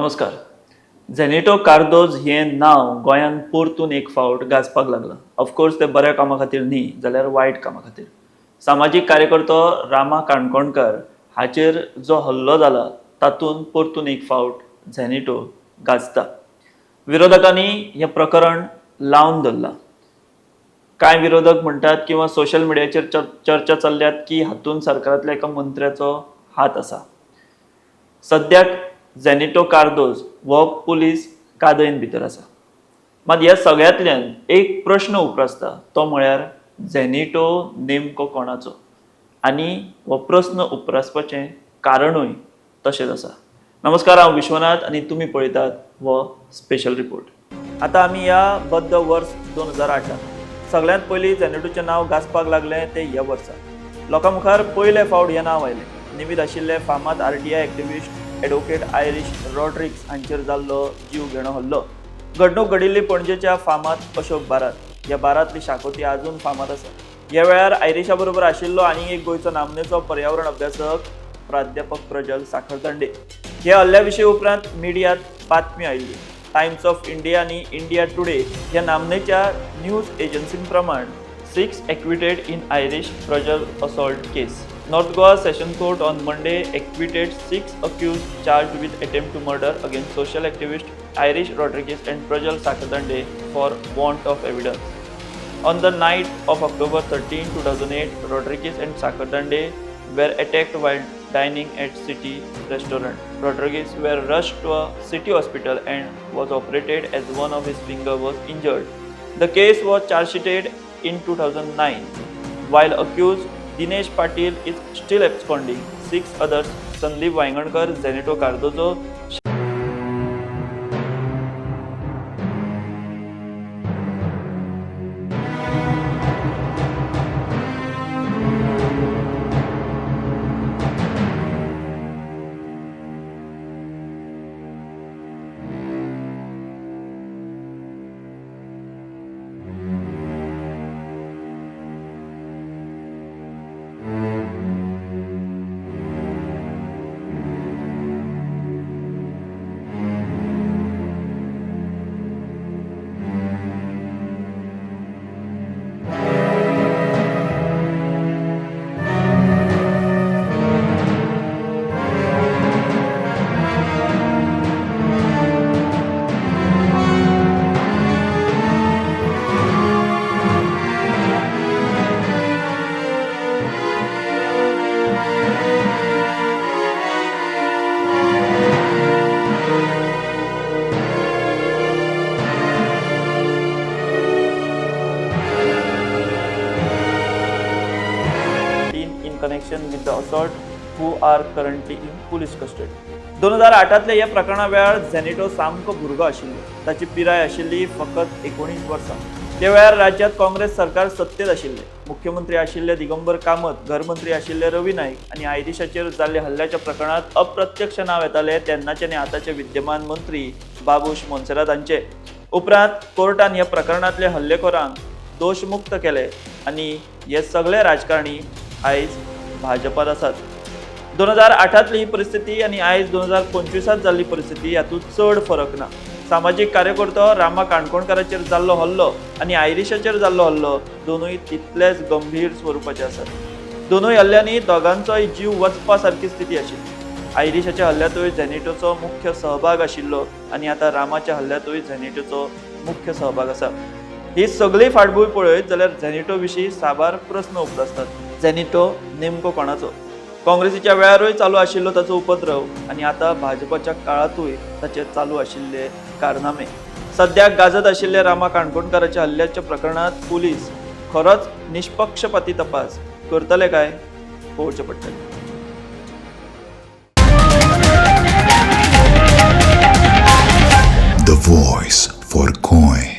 नमस्कार. झेनेटो कार्दोज हें नांव गोंयान परतून एक फावट गाजपाक लागलां. ऑफकोर्स ते बऱ्या कामा खातीर न्ही जाल्यार वायट कामा खातीर सामाजीक कार्यकर्तो रामा काणकोणकार हाचेर जो हल्लो जाला तातूंत परतून एक फावट झेनेटो गाजता. विरोधकांनी हें प्रकरण लावन धरलां. कांय विरोधक म्हणटात किंवा सोशल मिडियाचेर चर्चा चल्ल्यात की हातूंत सरकारांतल्या एका मंत्र्याचो हात आसा सद्याक झॅनिटो कार्दोज हो पुलीस कादयन भितर आसा. मात ह्या सगळ्यांतल्यान एक प्रश्न उप्रासता तो म्हळ्यार झॅनिटो नेमको कोणाचो? आनी हो प्रस्न उप्रासपाचें कारणूय तशेंच आसा. नमस्कार हांव विश्वनाथ आनी तुमी पळयतात हो स्पेशल रिपोर्ट आतां आमी ह्या बद्द वर्स दोन हजार आठांत सगळ्यांत पयलीं झेनेटोचें नांव गाजपाक लागलें तें ह्या वर्सा. लोकां मुखार पयले फावट हें नांव आयलें. निमीत आशिल्ले फामाद R T I activist advocate Aires Rodrigues हांचेर जाल्लो जीव घेणो हल्लो. घडणूक घडिल्ली पणजेच्या फामाद अशोक बारात. ह्या बारातली शाकोती आजून फामाद आसा ह्या वेळार आयरिशा बरोबर आशिल्लो आनी एक गोंयचो नामनेचो पर्यावरण अभ्यासक प्राध्यापक प्रजल साखरदंडे. ह्या हल्ल्या विशयी उपरांत मिडियात बातमी आयिल्ली. टायम्स ऑफ इंडिया आनी इंडिया टुडे ह्या नामनेच्या न्यूज एजन्सीं प्रमाण six acquitted in Irish Prajal assault case. North Goa Session Court on Monday acquitted six accused charged with attempt to murder against social activist Irish Rodriguez and Prajal Sakardande for want of evidence. On the night of October 13, 2008, Rodriguez and Sakardande were attacked while dining at City restaurant. Rodriguez were rushed to a city hospital and was operated as one of his finger was injured. The case was charged in 2009 while accused Dinesh Patil is still absconding six others Sandeep Vaigankar Jeneto Cardozo connection with the assault who are currently in police custody. दोन हजार आठांतल्या ह्या प्रकरणा वेळार झेनिटो सामको भुरगो आशिल्लो. ताची पिराय आशिल्ली फकत एकोणीस वर्सां त्या वेळार राज्यांत काँग्रेस सरकार सत्तेत आशिल्ले. मुख्यमंत्री आशिल्ले दिगंबर कामत घरमंत्री आशिल्ले रवी नाईक आनी आयदिशाचेर जाल्ल्या हल्ल्याच्या प्रकरणात अप्रत्यक्ष नाव येताले तेन्नाचे आनी आतांचे विद्यमान मंत्री बाबूश मोन्सेरात हांचे उपरांत कोर्टान ह्या प्रकरणांतले हल्लेखोरांक दोशमुक्त केले आनी हे सगळे राजकारणी आयज भाजपात आसात दोन हजार आठांतली ही परिस्थिती आनी आयज दोन हजार पंचवीसात जाल्ली परिस्थिती हातूंत चड फरक ना. सामाजीक कार्यकर्तो रामा काणकोणकाराचेर जाल्लो हल्लो आनी आयरिशाचेर जाल्लो हल्लो दोनूय तितलेच गंभीर स्वरुपाचे आसात दोनूय हल्ल्यांनी दोगांचोय जीव वचपा सारकी स्थिती आशिल्ली आयरिशाच्या हल्ल्यांतूय झॅनेटोचो मुख्य सहभाग आशिल्लो आनी आतां रामाच्या हल्ल्यांतूय झॅनेटोचो मुख्य सहभाग आसा ही सगळी फाटभूंय पळयत जाल्यार झेनिटो विशीं साबार प्रस्न उपरासतात. झेनिटो नेमको कोणाचो? काँग्रेसीच्या वेळारूय चालू आशिल्लो ताचो उपद्रव आनी आतां भाजपाच्या काळांतूय ताचे चालू आशिल्ले कारनामे. सद्याक गाजत आशिल्ल्या रामा काणकोणकाराच्या हल्ल्याच्या प्रकरणांत पुलीस खरोच निष्पक्षपाती तपास करतले काय? पळोवचें पडटलें The voice for coin.